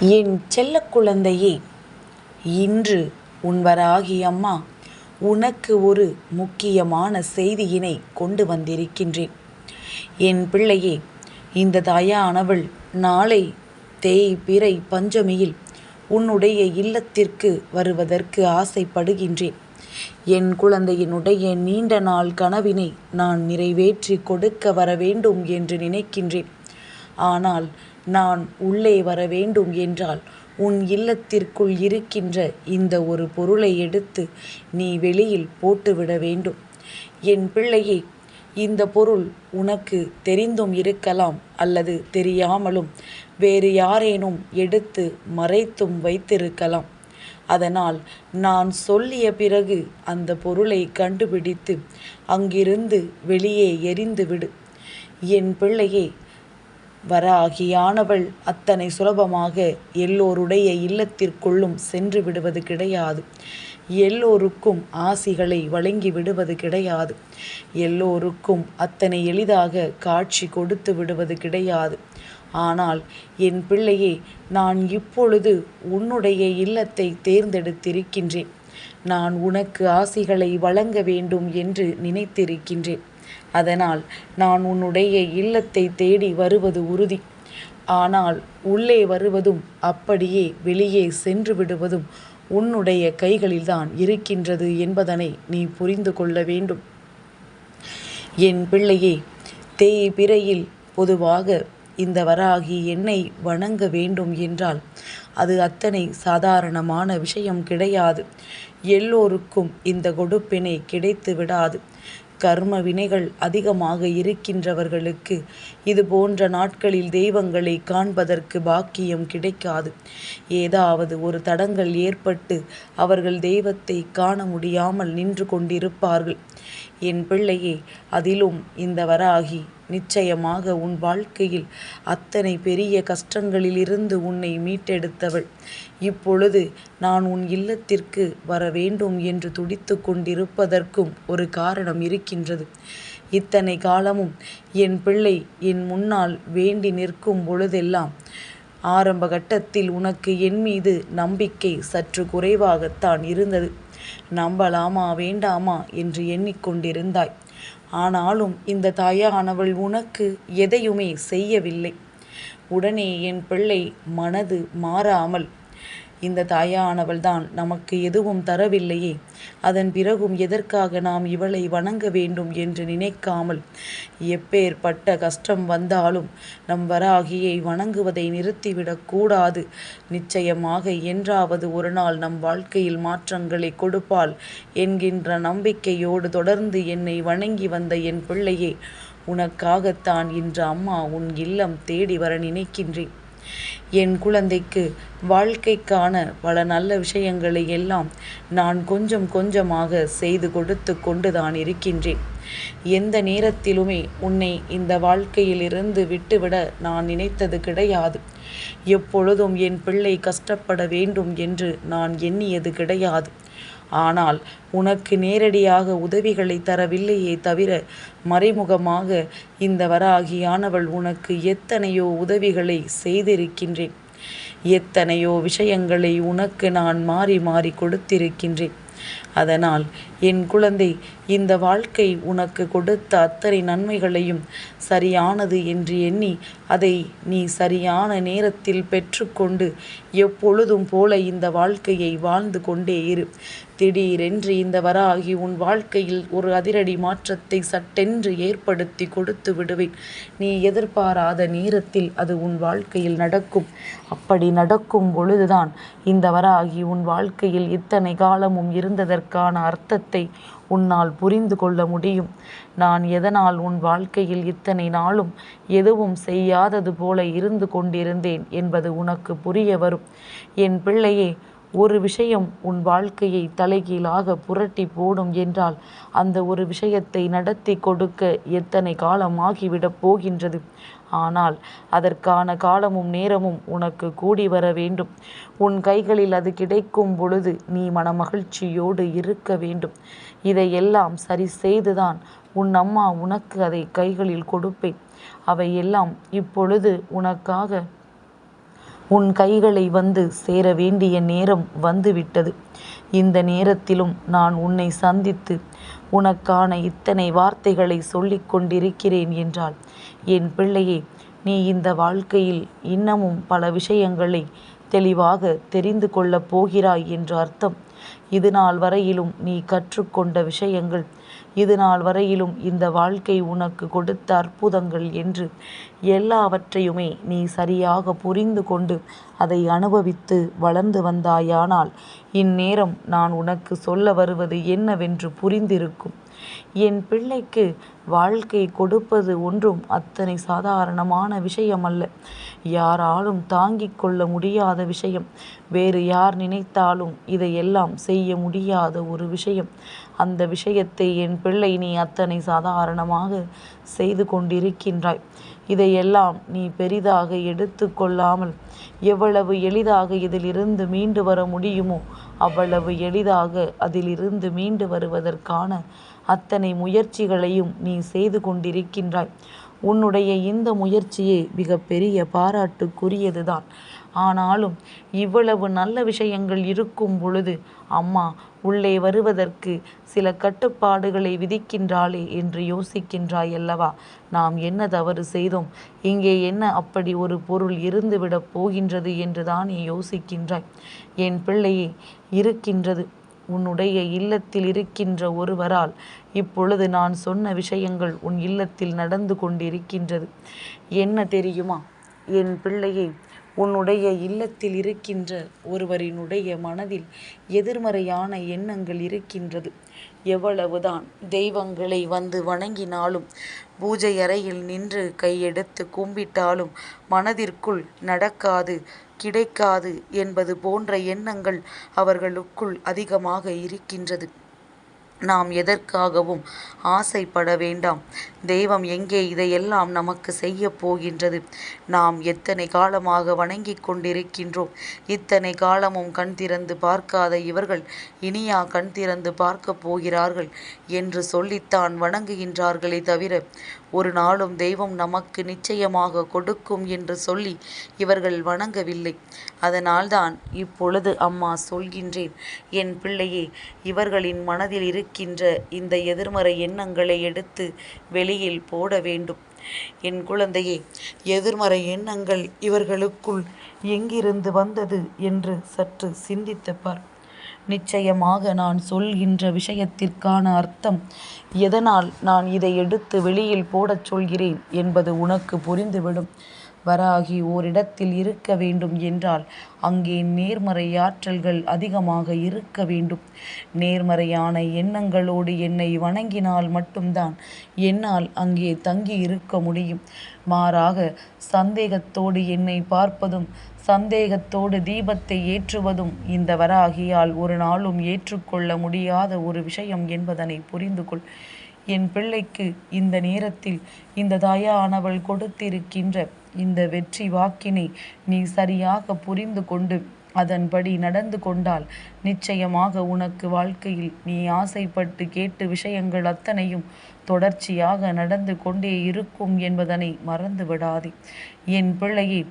என் செல்ல குழந்தையே இன்று உன் வராகி அம்மா உனக்கு ஒரு முக்கியமான செய்தியினை கொண்டு வந்திருக்கின்றேன். என் பிள்ளையே இந்த தாயானவள் நாளை தேய் பிறை பஞ்சமியில் உன்னுடைய இல்லத்திற்கு வருவதற்கு ஆசைப்படுகின்றேன். என் குழந்தையினுடைய நீண்ட நாள் கனவினை நான் நிறைவேற்றி கொடுக்க வர வேண்டும் என்று நினைக்கின்றேன். ஆனால் நான் உள்ளே வர வேண்டும் என்றால் உன் இல்லத்திற்குள் இருக்கின்ற இந்த ஒரு பொருளை எடுத்து நீ வெளியில் போட்டுவிட வேண்டும். என் பிள்ளையே இந்த பொருள் உனக்கு தெரிந்தும் இருக்கலாம் அல்லது தெரியாமலும் வேறு யாரேனும் எடுத்து மறைத்தும் வைத்திருக்கலாம். அதனால் நான் சொல்லிய பிறகு அந்த பொருளை கண்டுபிடித்து அங்கிருந்து வெளியே எரிந்துவிடு என் பிள்ளையே வராகியானவள் அத்தனை சுலபமாக எல்லோருடைய இல்லத்திற்குள்ளும் சென்று விடுவது கிடையாது. எல்லோருக்கும் ஆசிகளை வழங்கி விடுவது கிடையாது. எல்லோருக்கும் அத்தனை எளிதாக காட்சி கொடுத்து விடுவது கிடையாது. ஆனால் என் பிள்ளையே நான் இப்பொழுது உன்னுடைய இல்லத்தை தேர்ந்தெடுத்திருக்கின்றேன். நான் உனக்கு ஆசிகளை வழங்க வேண்டும் என்று நினைத்திருக்கின்றேன். அதனால் நான் உன்னுடைய இல்லத்தை தேடி வருவது உறுதி. ஆனால் உள்ளே வருவதும் அப்படியே வெளியே சென்று விடுவதும் உன்னுடைய கைகளில்தான் இருக்கின்றது என்பதனை நீ புரிந்து கொள்ள வேண்டும். என் பிள்ளையே தேய் பிறையில் பொதுவாக இந்த வராகி என்னை வணங்க வேண்டும் என்றால் அது அத்தனை சாதாரணமான விஷயம் கிடையாது. எல்லோருக்கும் இந்த கொடுப்பினை கிடைத்து விடாது. கர்ம வினைகள் அதிகமாக இருக்கின்றவர்களுக்கு இது போன்ற நாட்களில் தெய்வங்களை காண்பதற்கு பாக்கியம் கிடைக்காது. ஏதாவது ஒரு தடங்கள் ஏற்பட்டு அவர்கள் தெய்வத்தை காண முடியாமல் நின்று கொண்டிருப்பார்கள். என் பிள்ளையே அதிலும் இந்த வராகி நிச்சயமாக உன் வாழ்க்கையில் அத்தனை பெரிய கஷ்டங்களிலிருந்து உன்னை மீட்டெடுத்தவள். இப்பொழுது நான் உன் இல்லத்திற்கு வர வேண்டும் என்று துடித்து கொண்டிருப்பதற்கும் ஒரு காரணம் இருக்கின்றது. இத்தனை காலமும் என் பிள்ளை என் முன்னால் வேண்டி நிற்கும் பொழுதெல்லாம் ஆரம்ப கட்டத்தில் உனக்கு என் மீது நம்பிக்கை சற்று குறைவாகத்தான் இருந்தது. நம்பலாமா வேண்டாமா என்று எண்ணிக்கொண்டிருந்தாய். ஆனாலும் இந்த தாயானவள் உனக்கு எதையுமே செய்யவில்லை. உடனே என் பிள்ளை மனது மாறாமல் இந்த தாயானவள் தான் நமக்கு எதுவும் தரவில்லையே. அதன் பிறகும் எதற்காக நாம் இவளை வணங்க வேண்டும் என்று நினைக்காமல் எப்பேற்பட்ட கஷ்டம் வந்தாலும் நம் வராகியை வணங்குவதை நிறுத்திவிடக் கூடாது. நிச்சயமாக என்றாவது ஒரு நாள் நம் வாழ்க்கையில் மாற்றங்களை கொடுப்பாள் என்கின்ற நம்பிக்கையோடு தொடர்ந்து என்னை வணங்கி வந்த என் பிள்ளையே உனக்காகத்தான் இன்று அம்மா உன் இல்லம் தேடி வர நினைக்கின்றேன். என் குழந்தைக்கு வாழ்க்கைக்கான பல நல்ல விஷயங்களை எல்லாம் நான் கொஞ்சம் கொஞ்சமாக செய்து கொடுத்து கொண்டுதான் இருக்கின்றேன். எந்த நேரத்திலுமே உன்னை இந்த வாழ்க்கையிலிருந்து விட்டுவிட நான் நினைத்தது கிடையாது. எப்பொழுதும் என் பிள்ளை கஷ்டப்பட வேண்டும் என்று நான் எண்ணியது கிடையாது. ஆனால் உனக்கு நேரடியாக உதவிகளை தரவில்லையே தவிர மறைமுகமாக இந்த வராகியானவள் உனக்கு எத்தனையோ உதவிகளை செய்திருக்கின்றேன். எத்தனையோ விஷயங்களை உனக்கு நான் மாறி மாறி கொடுத்திருக்கின்றேன். அதனால் என் குழந்தை இந்த வாழ்க்கை உனக்கு கொடுத்த அத்தனை நன்மைகளையும் சரியானது என்று எண்ணி அதை நீ சரியான நேரத்தில் பெற்றுக்கொண்டு எப்பொழுதும் போல இந்த வாழ்க்கையை வாழ்ந்து கொண்டே இரு. திடீரென்று இந்த வராகி உன் வாழ்க்கையில் ஒரு அதிரடி மாற்றத்தை சட்டென்று ஏற்படுத்தி கொடுத்து விடுவேன். நீ எதிர்பாராத நேரத்தில் அது உன் வாழ்க்கையில் நடக்கும். அப்படி நடக்கும் பொழுதுதான் இந்த வராகி உன் வாழ்க்கையில் இத்தனை காலமும் இருந்ததற்கான அர்த்தத்தை உன்னால் புரிந்து கொள்ள முடியும். நான் எதனால் உன் வாழ்க்கையில் இத்தனை நாளும் எதுவும் செய்யாதது போல இருந்து கொண்டிருந்தேன் என்பது உனக்கு புரிய வரும். என் பிள்ளையே ஒரு விஷயம் உன் வாழ்க்கையை தலைகீழாக புரட்டி போடும் என்றால் அந்த ஒரு விஷயத்தை நடத்தி கொடுக்க எத்தனை காலம் ஆகிவிடப் போகின்றது? ஆனால் அதற்கான காலமும் நேரமும் உனக்கு கூடி வர வேண்டும். உன் கைகளில் அது கிடைக்கும் பொழுது நீ மனமகிழ்ச்சியோடு இருக்க வேண்டும். இதையெல்லாம் சரி செய்துதான் உன் அம்மா உனக்கு அதை கைகளில் கொடுப்பேன். அவையெல்லாம் இப்பொழுது உனக்காக உன் கைகளை வந்து சேர வேண்டிய நேரம் வந்துவிட்டது. இந்த நேரத்திலும் நான் உன்னை சந்தித்து உனக்கான இத்தனை வார்த்தைகளை சொல்லிக் கொண்டிருக்கிறேன் என்றால் என் பிள்ளையே நீ இந்த வாழ்க்கையில் இன்னமும் பல விஷயங்களை தெளிவாக தெரிந்து கொள்ளப் போகிறாய் என்று அர்த்தம். இதுநாள் வரையிலும் நீ கற்றுக்கொண்ட விஷயங்கள் இதுநாள் வரையிலும் இந்த வாழ்க்கை உனக்கு கொடுத்த அற்புதங்கள் என்று எல்லாவற்றையுமே நீ சரியாக புரிந்து கொண்டு அதை அனுபவித்து வளர்ந்து வந்தாயானால் இந்நேரம் நான் உனக்கு சொல்ல வருவது என்னவென்று புரிந்திருக்கும். என் பிள்ளைக்கு வாழ்க்கை கொடுப்பது ஒன்றும் அத்தனை சாதாரணமான விஷயமல்ல. யாராலும் தாங்கிக் கொள்ள முடியாத விஷயம். வேறு யார் நினைத்தாலும் இதையெல்லாம் செய்ய முடியாத ஒரு விஷயம். அந்த விஷயத்தை என் பிள்ளை நீ அத்தனை சாதாரணமாக செய்து கொண்டிருக்கின்றாய். இதையெல்லாம் நீ பெரிதாக எடுத்து கொள்ளாமல் எவ்வளவு எளிதாக இதிலிருந்து மீண்டு வர முடியுமோ அவ்வளவு எளிதாக அதிலிருந்து மீண்டு வருவதற்கான அத்தனை முயற்சிகளையும் நீ செய்து கொண்டிருக்கின்றாய். உன்னுடைய இந்த முயற்சியே மிகப்பெரிய பாராட்டுக்குரியதுதான். ஆனாலும் இவ்வளவு நல்ல விஷயங்கள் இருக்கும் பொழுது அம்மா உள்ளே வருவதற்கு சில கட்டுப்பாடுகளை விதிக்கின்றாளே என்று யோசிக்கின்றாய் அல்லவா? நாம் என்ன தவறு செய்தோம்? இங்கே என்ன அப்படி ஒரு பொருள் இருந்துவிடப் போகின்றது என்று தானே யோசிக்கின்றாய். என் பிள்ளையே இருக்கின்றது. உன்னுடைய இல்லத்தில் இருக்கின்ற ஒருவரால் இப்பொழுது நான் சொன்ன விஷயங்கள் உன் இல்லத்தில் நடந்து கொண்டிருக்கின்றது. என்ன தெரியுமா? என் பிள்ளையை உன்னுடைய இல்லத்தில் இருக்கின்ற ஒருவரினுடைய மனதில் எதிர்மறையான எண்ணங்கள் இருக்கின்றது. எவ்வளவுதான் தெய்வங்களை வந்து வணங்கினாலும் பூஜை அறையில் நின்று கையெடுத்து கும்பிட்டாலும் மனதிற்குள் நடக்காது கிடைக்காது என்பது போன்ற எண்ணங்கள் அவர்களுக்குள் அதிகமாக இருக்கின்றது. நாம் எதற்காகவும் ஆசைப்பட வேண்டாம். தெய்வம் எங்கே இதையெல்லாம் நமக்கு செய்யப் போகின்றது? நாம் எத்தனை காலமாக வணங்கிக் கொண்டிருக்கின்றோம். இத்தனை காலமும் கண் திறந்து பார்க்காத இவர்கள் இனியா கண் திறந்து பார்க்கப் போகிறார்கள் என்று சொல்லித்தான் வணங்குகின்றார்களே தவிர ஒரு நாளும் தெய்வம் நமக்கு நிச்சயமாக கொடுக்கும் என்று சொல்லி இவர்கள் வணங்கவில்லை. அதனால்தான் இப்பொழுது அம்மா சொல்கின்றேன் என் பிள்ளையே இவர்களின் மனதில் இருக்கின்ற இந்த எதிர்மறை எண்ணங்களை எடுத்து வெளியில் போட வேண்டும். என் குழந்தையே எதிர்மறை எண்ணங்கள் இவர்களுக்குள் எங்கிருந்து வந்தது என்று சற்று சிந்தித்துப் பார். நிச்சயமாக நான் சொல்கின்ற விஷயத்திற்கான அர்த்தம் எதனால் நான் இதை எடுத்து வெளியில் போடச் சொல்கிறேன் என்பது உனக்கு புரிந்துவிடும். வராகி ஓரிடத்தில் இருக்க வேண்டும் என்றால் அங்கே நேர்மறை ஆற்றல்கள் அதிகமாக இருக்க வேண்டும். நேர்மறையான எண்ணங்களோடு என்னை வணங்கினால் மட்டும்தான் என்னால் அங்கே தங்கி இருக்க முடியும். மாறாக சந்தேகத்தோடு என்னை பார்ப்பதும் சந்தேகத்தோடு தீபத்தை ஏற்றுவதும் இந்த வராகியால் ஒரு நாளும் ஏற்றுக்கொள்ள முடியாத ஒரு விஷயம் என்பதனை புரிந்து கொள். என் பிள்ளைக்கு இந்த நேரத்தில் இந்த தாயானவள் கொடுத்திருக்கின்ற இந்த வெற்றி வாக்கினை நீ சரியாக புரிந்து கொண்டு அதன்படி நடந்து கொண்டால் நிச்சயமாக உனக்கு வாழ்க்கையில் நீ ஆசைப்பட்டு கேட்டு விஷயங்கள் அத்தனையும் தொடர்ச்சியாக நடந்து கொண்டே இருக்கும் என்பதனை மறந்து விடாதே. என் பிள்ளையே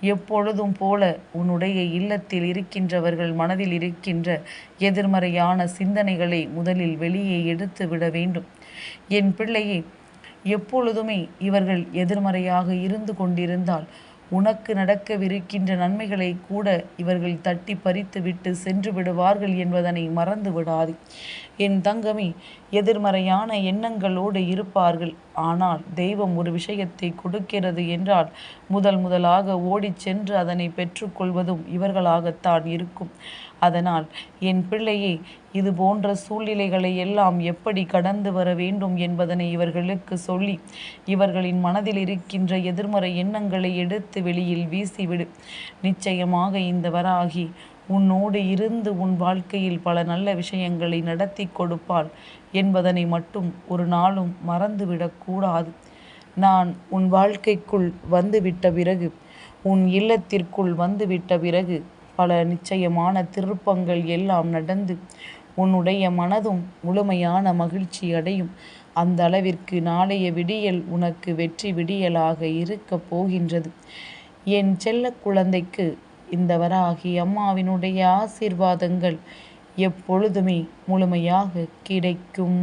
எப்பொழுதும் போல உன்னுடைய இல்லத்தில் இருக்கின்றவர்கள் மனதில் இருக்கின்ற எதிர்மறையான சிந்தனைகளை முதலில் வெளியே எடுத்து விட வேண்டும். என் பிள்ளையை எப்பொழுதுமே இவர்கள் எதிர்மறையாக இருந்து கொண்டிருந்தால் உனக்கு நடக்கவிருக்கின்ற நன்மைகளை கூட இவர்கள் தட்டி பறித்து விட்டு சென்று விடுவார்கள் என்பதனை மறந்து விடாது என் தங்கமே எதிர்மறையான எண்ணங்களோடு இருப்பார்கள். ஆனால் தெய்வம் ஒரு விஷயத்தை கொடுக்கிறது என்றால் முதல் முதலாக ஓடிச் சென்று அதனை பெற்றுக்கொள்வதும் இவர்களாகத்தான் இருக்கும். அதனால் என் பிள்ளையே இது போன்ற சூழ்நிலைகளை எல்லாம் எப்படி கடந்து வர வேண்டும் என்பதனை இவர்களுக்கு சொல்லி இவர்களின் மனதில் இருக்கின்ற எதிர்மறை எண்ணங்களை எடுத்து வெளியில் வீசிவிடு. நிச்சயமாக இந்த வராகி உன்னோடு இருந்து உன் வாழ்க்கையில் பல நல்ல விஷயங்களை நடத்திக் கொடுப்பாள் என்பதனை மட்டும் ஒரு நாளும் மறந்துவிடக் கூடாது. நான் உன் வாழ்க்கைக்குள் வந்துவிட்ட பிறகு உன் இல்லத்திற்குள் வந்துவிட்ட பிறகு பல நிச்சயமான திருப்பங்கள் எல்லாம் நடந்து உன்னுடைய மனதும் முழுமையான மகிழ்ச்சி அடையும். அந்த அளவிற்கு நாளைய விடியல் உனக்கு வெற்றி விடியலாக இருக்கப் போகின்றது. என் செல்ல குழந்தைக்கு இந்த வராகி அம்மாவினுடைய ஆசீர்வாதங்கள் எப்பொழுதுமே முழுமையாக கிடைக்கும்